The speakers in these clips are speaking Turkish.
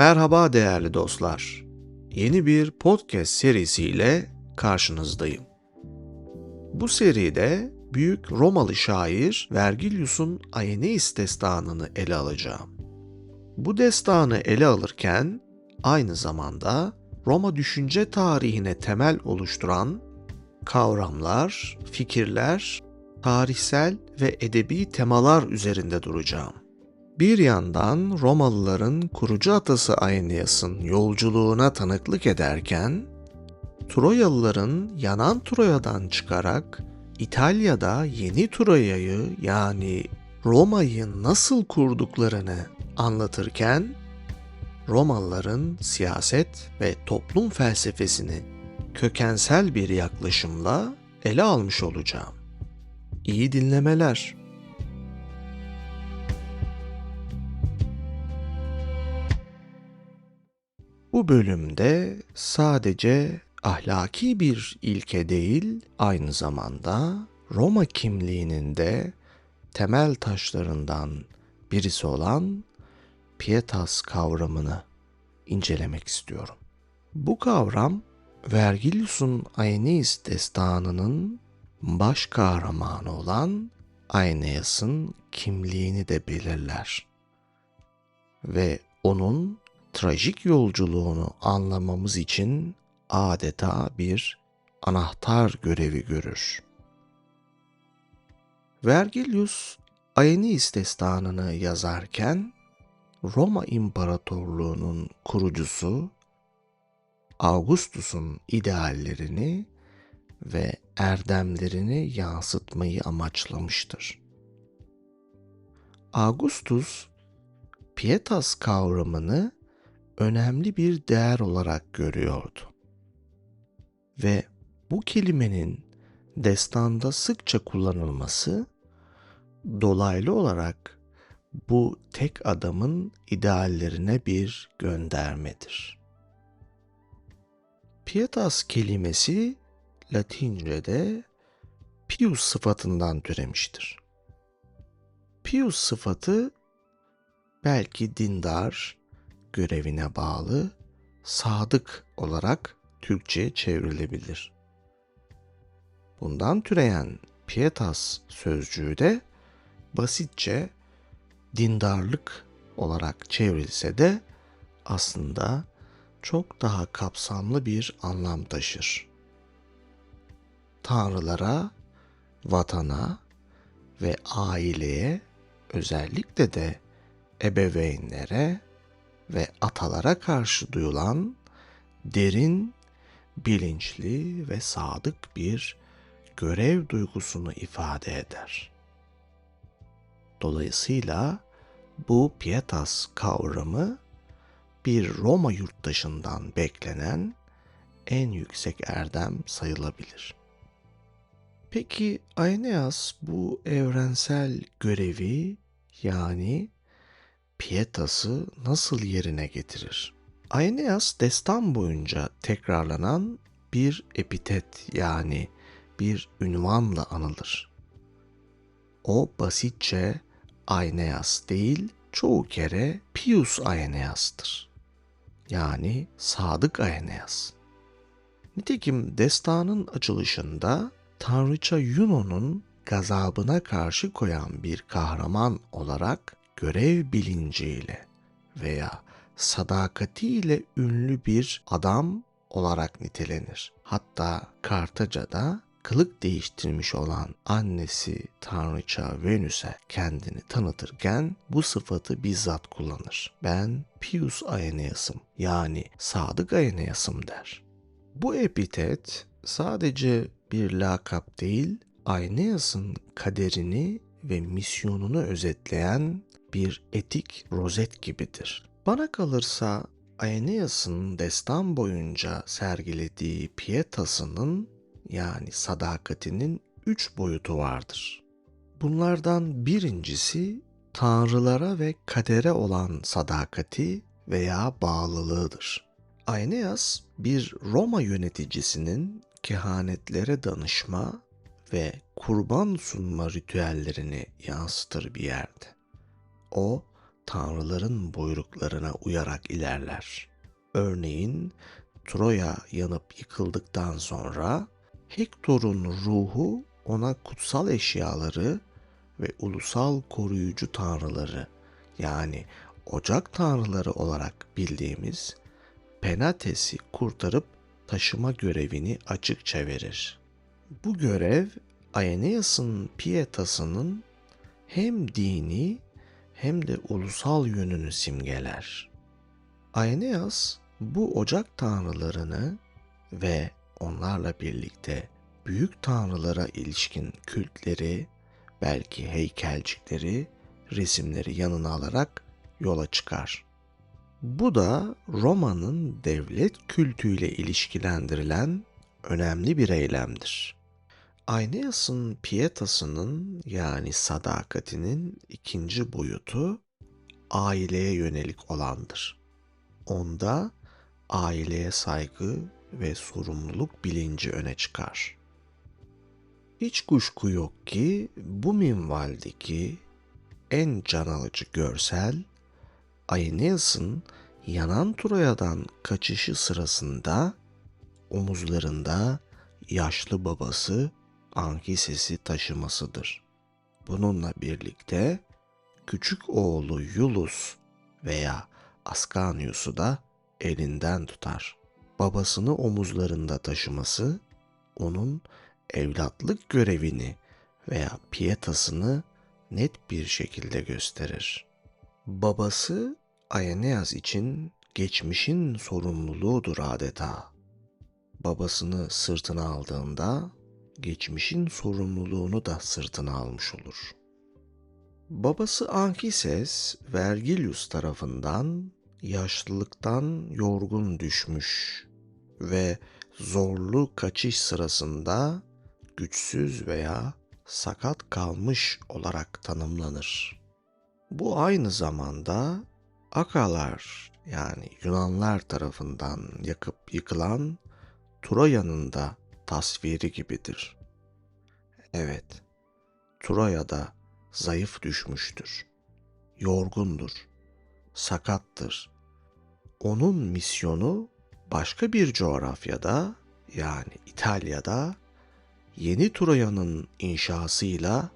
Merhaba değerli dostlar. Yeni bir podcast serisiyle karşınızdayım. Bu seride büyük Romalı şair Vergilius'un Aeneis destanını ele alacağım. Bu destanı ele alırken aynı zamanda Roma düşünce tarihine temel oluşturan kavramlar, fikirler, tarihsel ve edebi temalar üzerinde duracağım. Bir yandan Romalıların kurucu atası Aeneas'ın yolculuğuna tanıklık ederken, Troyalıların yanan Troya'dan çıkarak İtalya'da yeni Troya'yı yani Roma'yı nasıl kurduklarını anlatırken, Romalıların siyaset ve toplum felsefesini kökensel bir yaklaşımla ele almış olacağım. İyi dinlemeler. Bu bölümde sadece ahlaki bir ilke değil, aynı zamanda Roma kimliğinin de temel taşlarından birisi olan pietas kavramını incelemek istiyorum. Bu kavram Vergilius'un Aeneis destanının baş kahramanı olan Aeneas'ın kimliğini de belirler. Ve onun trajik yolculuğunu anlamamız için adeta bir anahtar görevi görür. Vergilius Aeneis destanını yazarken Roma İmparatorluğu'nun kurucusu Augustus'un ideallerini ve erdemlerini yansıtmayı amaçlamıştır. Augustus, pietas kavramını önemli bir değer olarak görüyordu. Ve bu kelimenin destanda sıkça kullanılması dolaylı olarak bu tek adamın ideallerine bir göndermedir. Pietas kelimesi Latince'de pius sıfatından türemiştir. Pius sıfatı belki dindar, görevine bağlı, sadık olarak Türkçe'ye çevrilebilir. Bundan türeyen pietas sözcüğü de basitçe dindarlık olarak çevrilse de aslında çok daha kapsamlı bir anlam taşır. Tanrılara, vatana ve aileye özellikle de ebeveynlere ve atalara karşı duyulan derin, bilinçli ve sadık bir görev duygusunu ifade eder. Dolayısıyla bu pietas kavramı bir Roma yurttaşından beklenen en yüksek erdem sayılabilir. Peki Aeneas bu evrensel görevi yani pietas'ı nasıl yerine getirir? Aeneas destan boyunca tekrarlanan bir epitet yani bir ünvanla anılır. O basitçe Aeneas değil, çoğu kere Pius Aeneas'tır. Yani Sadık Aeneas. Nitekim destanın açılışında Tanrıça Yuno'nun gazabına karşı koyan bir kahraman olarak görev bilinciyle veya sadakatiyle ünlü bir adam olarak nitelenir. Hatta Kartaca'da kılık değiştirmiş olan annesi tanrıça Venüs'e kendini tanıtırken bu sıfatı bizzat kullanır. Ben Pius Aeneas'ım yani Sadık Aeneas'ım der. Bu epitet sadece bir lakap değil, Aeneas'ın kaderini ve misyonunu özetleyen bir etik rozet gibidir. Bana kalırsa Aeneas'ın destan boyunca sergilediği pietasının yani sadakatinin üç boyutu vardır. Bunlardan birincisi tanrılara ve kadere olan sadakati veya bağlılığıdır. Aeneas bir Roma yöneticisinin kehanetlere danışma ve kurban sunma ritüellerini yansıtır bir yerde. O tanrıların buyruklarına uyarak ilerler. Örneğin Troya yanıp yıkıldıktan sonra Hektor'un ruhu ona kutsal eşyaları ve ulusal koruyucu tanrıları yani ocak tanrıları olarak bildiğimiz Penates'i kurtarıp taşıma görevini açıkça verir. Bu görev Aeneas'ın Pietas'ının hem dini hem de ulusal yönünü simgeler. Aeneas bu ocak tanrılarını ve onlarla birlikte büyük tanrılara ilişkin kültleri, belki heykelcikleri, resimleri yanına alarak yola çıkar. Bu da Roma'nın devlet kültüyle ilişkilendirilen önemli bir eylemdir. Aeneas'ın pietasının yani sadakatinin ikinci boyutu aileye yönelik olandır. Onda aileye saygı ve sorumluluk bilinci öne çıkar. Hiç kuşku yok ki bu minvaldeki en can alıcı görsel Aeneas'ın yanan Troya'dan kaçışı sırasında omuzlarında yaşlı babası Ankises'i taşımasıdır. Bununla birlikte küçük oğlu Yulus veya Ascanius'u da elinden tutar. Babasını omuzlarında taşıması onun evlatlık görevini veya pietasını net bir şekilde gösterir. Babası Aeneas için geçmişin sorumluluğudur adeta. Babasını sırtına aldığında geçmişin sorumluluğunu da sırtına almış olur. Babası Ankises, Vergilius tarafından yaşlılıktan yorgun düşmüş ve zorlu kaçış sırasında güçsüz veya sakat kalmış olarak tanımlanır. Bu aynı zamanda Akalar yani Yunanlar tarafından yakıp yıkılan Troya'nın da tasviri gibidir. Evet, Troya'da zayıf düşmüştür. Yorgundur, sakattır. Onun misyonu başka bir coğrafyada yani İtalya'da yeni Troya'nın inşasıyla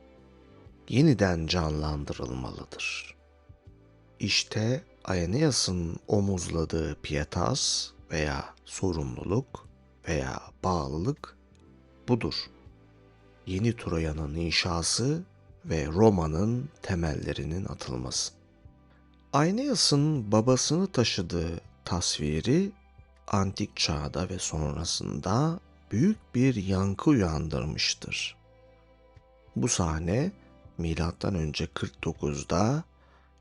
yeniden canlandırılmalıdır. İşte Aeneas'ın omuzladığı pietas veya sorumluluk veya bağlılık budur. Yeni Troya'nın inşası ve Roma'nın temellerinin atılması. Aeneas'ın babasını taşıdığı tasviri antik çağda ve sonrasında büyük bir yankı uyandırmıştır. Bu sahne milattan önce 49'da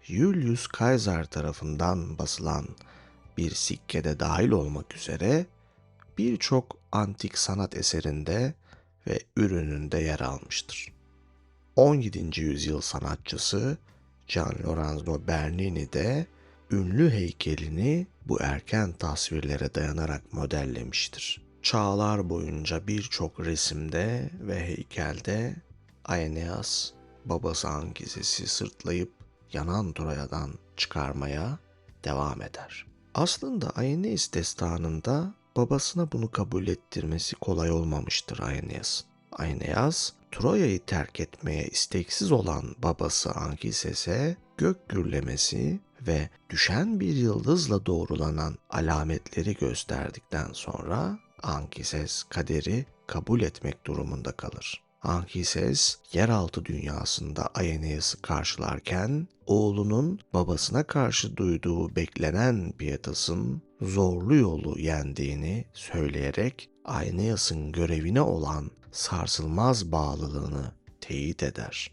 Julius Caesar tarafından basılan bir sikkede dahil olmak üzere birçok antik sanat eserinde ve ürününde yer almıştır. 17. yüzyıl sanatçısı Gian Lorenzo Bernini de ünlü heykelini bu erken tasvirlere dayanarak modellemiştir. Çağlar boyunca birçok resimde ve heykelde Aeneas babası Ankises'i sırtlayıp yanan Troya'dan çıkarmaya devam eder. Aslında Aeneas destanında babasına bunu kabul ettirmesi kolay olmamıştır Aeneas. Aeneas, Troya'yı terk etmeye isteksiz olan babası Ankises'e gök gürlemesi ve düşen bir yıldızla doğrulanan alametleri gösterdikten sonra Ankises kaderi kabul etmek durumunda kalır. Ankises yeraltı dünyasında Aeneas'ı karşılarken oğlunun babasına karşı duyduğu beklenen Pietas'ın zorlu yolu yendiğini söyleyerek Aeneas'ın görevine olan sarsılmaz bağlılığını teyit eder.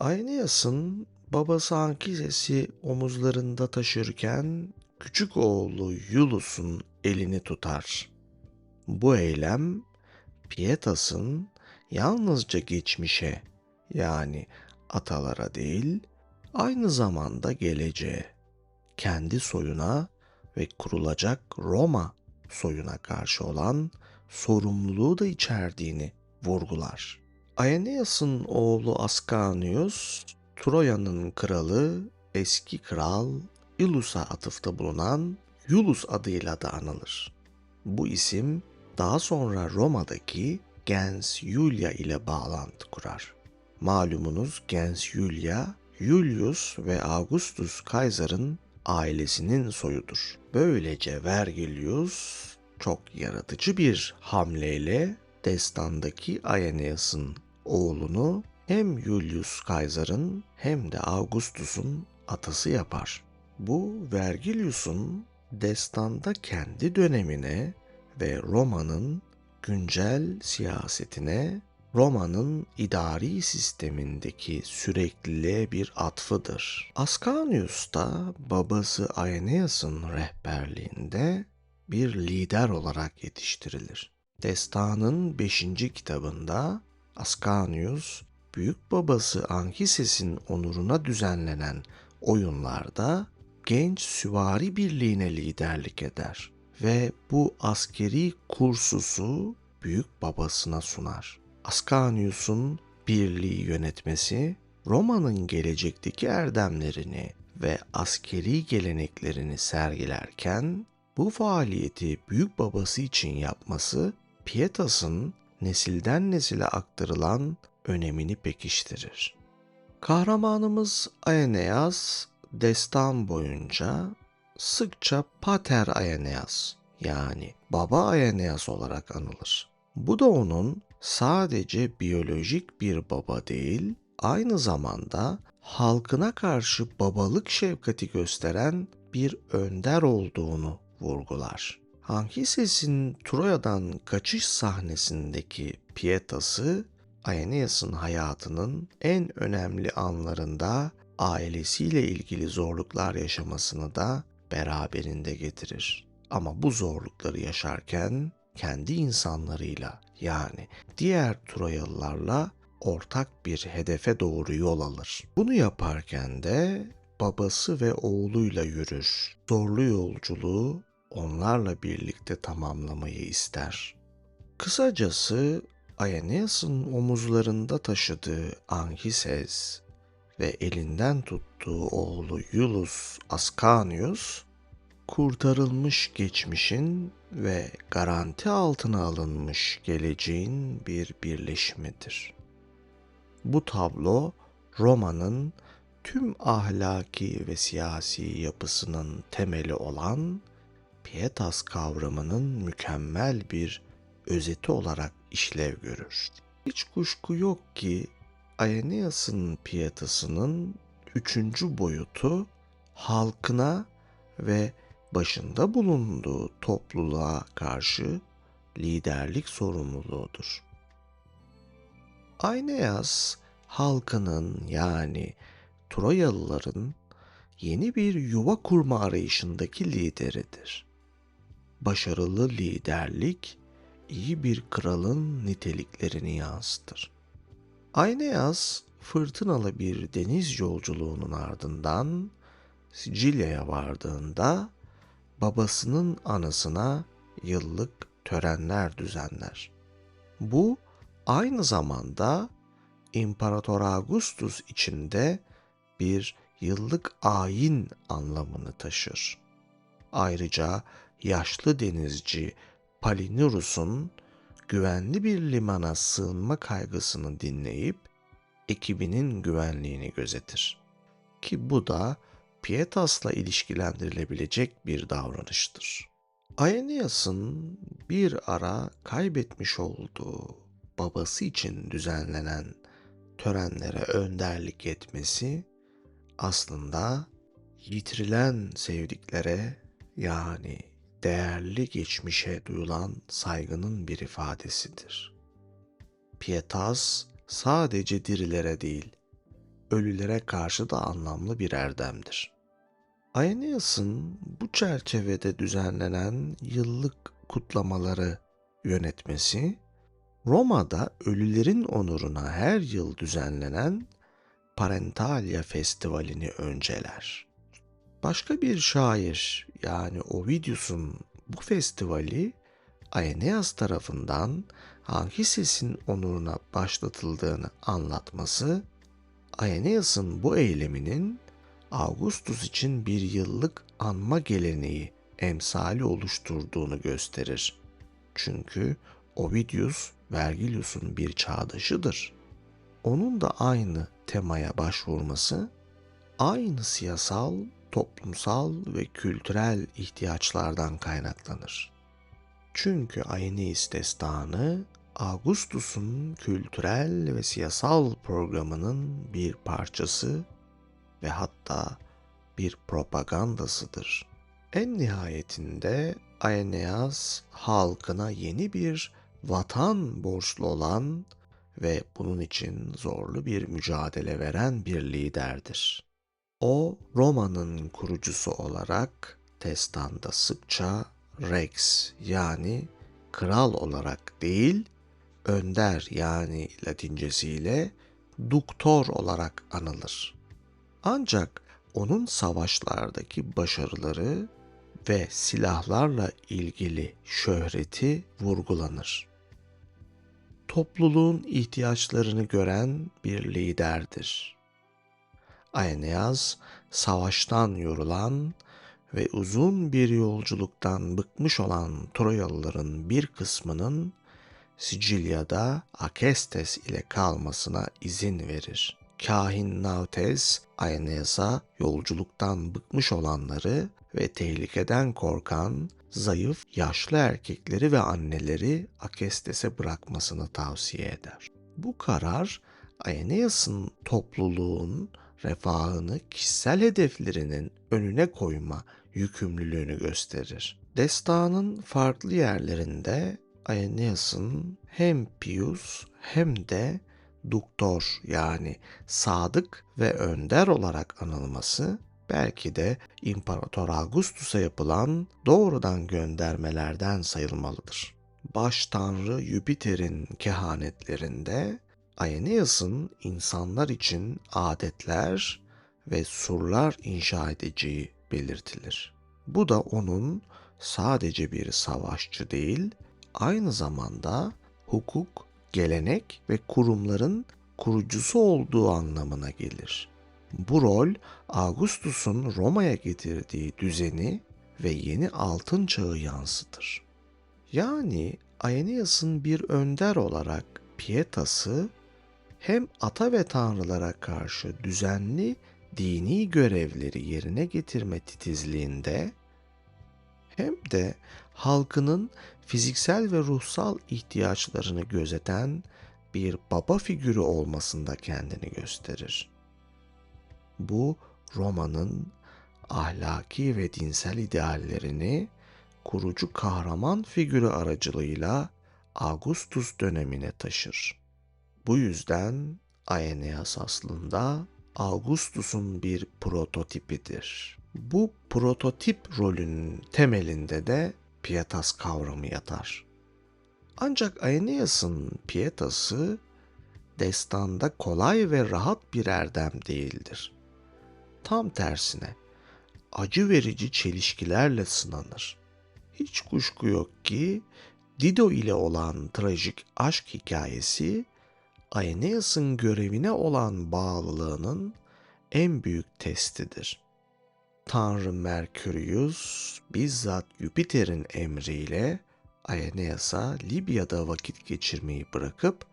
Aeneas'ın babası Ankises'i omuzlarında taşırken küçük oğlu Yulus'un elini tutar. Bu eylem Pietas'ın yalnızca geçmişe yani atalara değil aynı zamanda geleceğe, kendi soyuna ve kurulacak Roma soyuna karşı olan sorumluluğu da içerdiğini vurgular. Aeneas'ın oğlu Ascanius, Troya'nın kralı eski kral Ilus'a atıfta bulunan Yulus adıyla da anılır. Bu isim daha sonra Roma'daki Gens Julia ile bağlantı kurar. Malumunuz Gens Julia, Julius ve Augustus Kaysar'ın ailesinin soyudur. Böylece Vergilius çok yaratıcı bir hamleyle destandaki Aeneas'ın oğlunu hem Julius Caesar'ın hem de Augustus'un atası yapar. Bu Vergilius'un destanda kendi dönemine ve Roma'nın güncel siyasetine Roma'nın idari sistemindeki sürekliliğe bir atfıdır. Ascanius da babası Aeneas'ın rehberliğinde bir lider olarak yetiştirilir. Destanın 5. kitabında Ascanius, büyük babası Ankhises'in onuruna düzenlenen oyunlarda genç süvari birliğine liderlik eder ve bu askeri kursusu büyük babasına sunar. Ascanius'un birliği yönetmesi Roma'nın gelecekteki erdemlerini ve askeri geleneklerini sergilerken bu faaliyeti büyük babası için yapması Pietas'ın nesilden nesile aktarılan önemini pekiştirir. Kahramanımız Aeneas destan boyunca sıkça Pater Aeneas yani Baba Aeneas olarak anılır. Bu da onun sadece biyolojik bir baba değil, aynı zamanda halkına karşı babalık şefkati gösteren bir önder olduğunu vurgular. Anchisses'in Troya'dan kaçış sahnesindeki Pietas'ı Aeneas'ın hayatının en önemli anlarında ailesiyle ilgili zorluklar yaşamasını da beraberinde getirir. Ama bu zorlukları yaşarken kendi insanlarıyla yani diğer Troyalılarla ortak bir hedefe doğru yol alır. Bunu yaparken de babası ve oğluyla yürür. Zorlu yolculuğu onlarla birlikte tamamlamayı ister. Kısacası Aeneas'ın omuzlarında taşıdığı Anchises ve elinden tuttuğu oğlu Iulus Ascanius kurtarılmış geçmişin ve garanti altına alınmış geleceğin bir birleşimidir. Bu tablo Roma'nın tüm ahlaki ve siyasi yapısının temeli olan pietas kavramının mükemmel bir özeti olarak işlev görür. Hiç kuşku yok ki Aeneas'ın pietasının üçüncü boyutu halkına ve başında bulunduğu topluluğa karşı liderlik sorumluluğudur. Aeneas halkının yani Troyalıların yeni bir yuva kurma arayışındaki lideridir. Başarılı liderlik iyi bir kralın niteliklerini yansıtır. Aeneas fırtınalı bir deniz yolculuğunun ardından Sicilya'ya vardığında babasının anısına yıllık törenler düzenler. Bu aynı zamanda İmparator Augustus içinde bir yıllık ayin anlamını taşır. Ayrıca yaşlı denizci Palinurus'un güvenli bir limana sığınma kaygısını dinleyip ekibinin güvenliğini gözetir. Ki bu da Pietas'la ilişkilendirilebilecek bir davranıştır. Aeneas'ın bir ara kaybetmiş olduğu babası için düzenlenen törenlere önderlik etmesi aslında yitirilen sevdiklere yani değerli geçmişe duyulan saygının bir ifadesidir. Pietas sadece dirilere değil, ölülere karşı da anlamlı bir erdemdir. Aeneas'ın bu çerçevede düzenlenen yıllık kutlamaları yönetmesi, Roma'da ölülerin onuruna her yıl düzenlenen Parentalia Festivali'ni önceler. Başka bir şair yani Ovidius'un bu festivali Aeneas tarafından Anchisses'in onuruna başlatıldığını anlatması Aeneas'ın bu eyleminin Augustus için bir yıllık anma geleneği emsali oluşturduğunu gösterir. Çünkü Ovidius Vergilius'un bir çağdaşıdır. Onun da aynı temaya başvurması aynı siyasal, toplumsal ve kültürel ihtiyaçlardan kaynaklanır. Çünkü Aeneis destanı Augustus'un kültürel ve siyasal programının bir parçası ve hatta bir propagandasıdır. En nihayetinde Aeneas halkına yeni bir vatan borçlu olan ve bunun için zorlu bir mücadele veren bir liderdir. O Roma'nın kurucusu olarak Testan'da sıkça Rex yani kral olarak değil, önder yani latincesiyle duktor olarak anılır. Ancak onun savaşlardaki başarıları ve silahlarla ilgili şöhreti vurgulanır. Topluluğun ihtiyaçlarını gören bir liderdir. Aeneas savaştan yorulan ve uzun bir yolculuktan bıkmış olan Troyalıların bir kısmının Sicilya'da Akestes ile kalmasına izin verir. Kahin Nautes, Aeneas'a yolculuktan bıkmış olanları ve tehlikeden korkan zayıf, yaşlı erkekleri ve anneleri Akestes'e bırakmasını tavsiye eder. Bu karar Aeneas'ın topluluğun refahını kişisel hedeflerinin önüne koyma yükümlülüğünü gösterir. Destanın farklı yerlerinde Aeneas'ın hem pius hem de duktor yani sadık ve önder olarak anılması belki de İmparator Augustus'a yapılan doğrudan göndermelerden sayılmalıdır. Baş tanrı Jüpiter'in kehanetlerinde Aeneas'ın insanlar için adetler ve surlar inşa edeceği belirtilir. Bu da onun sadece bir savaşçı değil, aynı zamanda hukuk, gelenek ve kurumların kurucusu olduğu anlamına gelir. Bu rol Augustus'un Roma'ya getirdiği düzeni ve yeni altın çağı yansıtır. Yani Aeneas'ın bir önder olarak Pietas'ı hem ata ve tanrılara karşı düzenli dini görevleri yerine getirme titizliğinde hem de halkının fiziksel ve ruhsal ihtiyaçlarını gözeten bir baba figürü olmasında kendini gösterir. Bu Roma'nın ahlaki ve dinsel ideallerini kurucu kahraman figürü aracılığıyla Augustus dönemine taşır. Bu yüzden Aeneas aslında Augustus'un bir prototipidir. Bu prototip rolünün temelinde de pietas kavramı yatar. Ancak Aeneas'ın pietası destanda kolay ve rahat bir erdem değildir. Tam tersine acı verici çelişkilerle sınanır. Hiç kuşku yok ki Dido ile olan trajik aşk hikayesi Aeneas'ın görevine olan bağlılığının en büyük testidir. Tanrı Merkurius bizzat Jüpiter'in emriyle Aeneas'a Libya'da vakit geçirmeyi bırakıp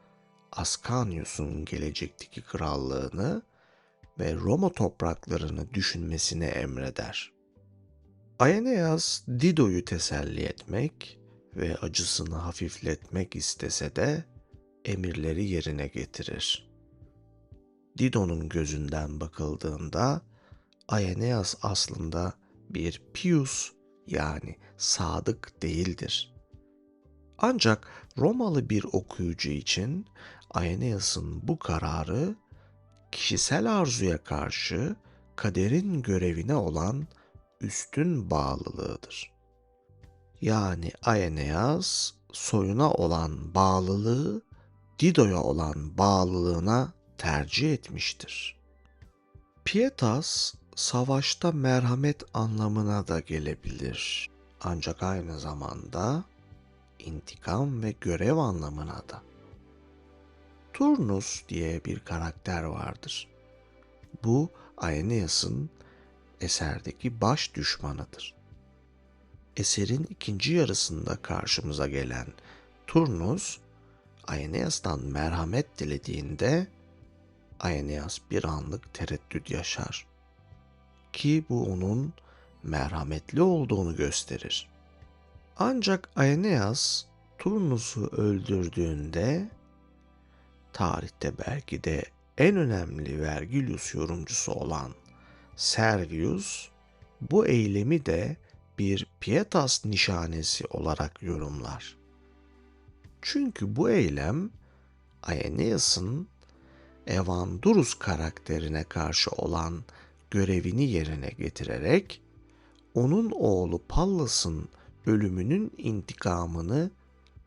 Ascanius'un gelecekteki krallığını ve Roma topraklarını düşünmesini emreder. Aeneas Dido'yu teselli etmek ve acısını hafifletmek istese de emirleri yerine getirir. Dido'nun gözünden bakıldığında Aeneas aslında bir pius yani sadık değildir. Ancak Romalı bir okuyucu için Aeneas'ın bu kararı kişisel arzuya karşı kaderin görevine olan üstün bağlılığıdır. Yani Aeneas soyuna olan bağlılığı Dido'ya olan bağlılığına tercih etmiştir. Pietas savaşta merhamet anlamına da gelebilir. Ancak aynı zamanda intikam ve görev anlamına da. Turnus diye bir karakter vardır. Bu Aeneas'ın eserdeki baş düşmanıdır. Eserin ikinci yarısında karşımıza gelen Turnus, Aeneas'tan merhamet dilediğinde Aeneas bir anlık tereddüt yaşar. Ki bu onun merhametli olduğunu gösterir. Ancak Aeneas Turnus'u öldürdüğünde tarihte belki de en önemli Vergilius yorumcusu olan Servius bu eylemi de bir pietas nişanesi olarak yorumlar. Çünkü bu eylem Aeneas'ın Evandurus karakterine karşı olan görevini yerine getirerek onun oğlu Pallas'ın ölümünün intikamını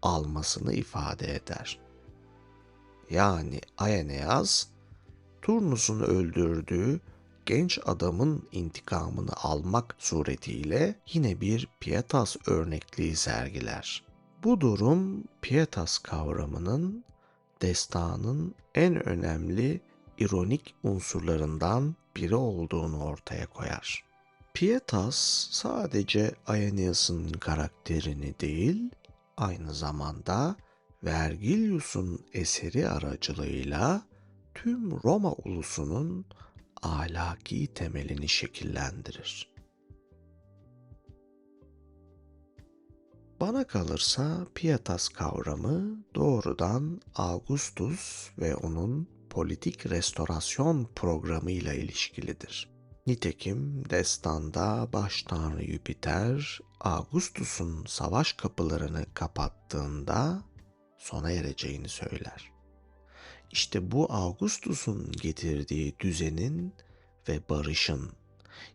almasını ifade eder. Yani Aeneas, Turnus'un öldürdüğü genç adamın intikamını almak suretiyle yine bir pietas örnekliği sergiler. Bu durum pietas kavramının destanın en önemli ironik unsurlarından biri olduğunu ortaya koyar. Pietas sadece Aeneas'ın karakterini değil, aynı zamanda Vergilius'un eseri aracılığıyla tüm Roma ulusunun ahlaki temelini şekillendirir. Bana kalırsa pietas kavramı doğrudan Augustus ve onun politik restorasyon programıyla ilişkilidir. Nitekim destanda baş tanrı Jüpiter Augustus'un savaş kapılarını kapattığında sona ereceğini söyler. İşte bu Augustus'un getirdiği düzenin ve barışın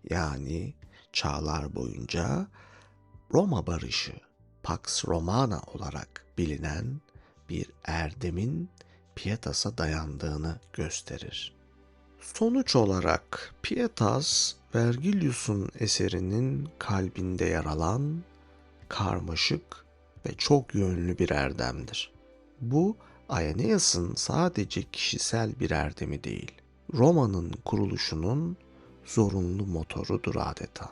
yani çağlar boyunca Roma barışı Pax Romana olarak bilinen bir erdemin Pietas'a dayandığını gösterir. Sonuç olarak Pietas, Vergilius'un eserinin kalbinde yer alan karmaşık ve çok yönlü bir erdemdir. Bu Aeneas'ın sadece kişisel bir erdemi değil, Roma'nın kuruluşunun zorunlu motorudur adeta.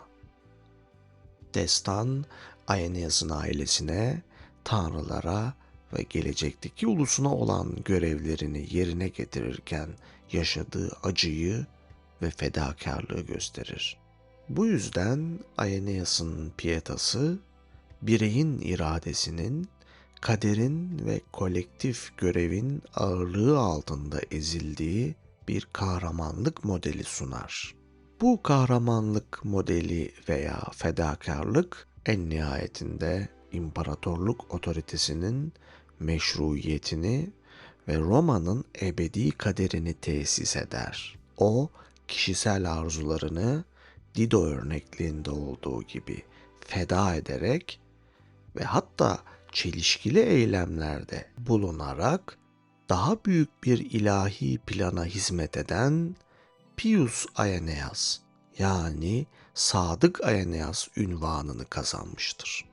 Destan, Aeneas'ın ailesine, tanrılara ve gelecekteki ulusuna olan görevlerini yerine getirirken yaşadığı acıyı ve fedakarlığı gösterir. Bu yüzden Aeneas'ın pietası bireyin iradesinin kaderin ve kolektif görevin ağırlığı altında ezildiği bir kahramanlık modeli sunar. Bu kahramanlık modeli veya fedakarlık en nihayetinde imparatorluk otoritesinin meşruiyetini ve Roma'nın ebedi kaderini tesis eder. O kişisel arzularını Dido örnekliğinde olduğu gibi feda ederek ve hatta çelişkili eylemlerde bulunarak daha büyük bir ilahi plana hizmet eden Pius Aeneas yani Sadık Aeneas ünvanını kazanmıştır.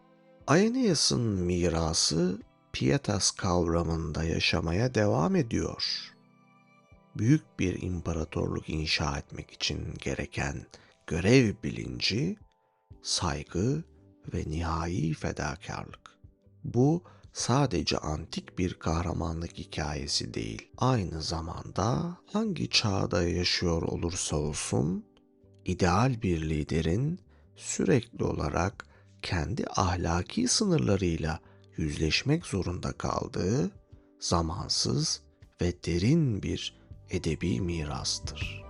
Aeneas'ın mirası pietas kavramında yaşamaya devam ediyor. Büyük bir imparatorluk inşa etmek için gereken görev bilinci, saygı ve nihai fedakarlık. Bu sadece antik bir kahramanlık hikayesi değil. Aynı zamanda hangi çağda yaşıyor olursa olsun ideal bir liderin sürekli olarak kendi ahlaki sınırlarıyla yüzleşmek zorunda kaldığı zamansız ve derin bir edebi mirastır.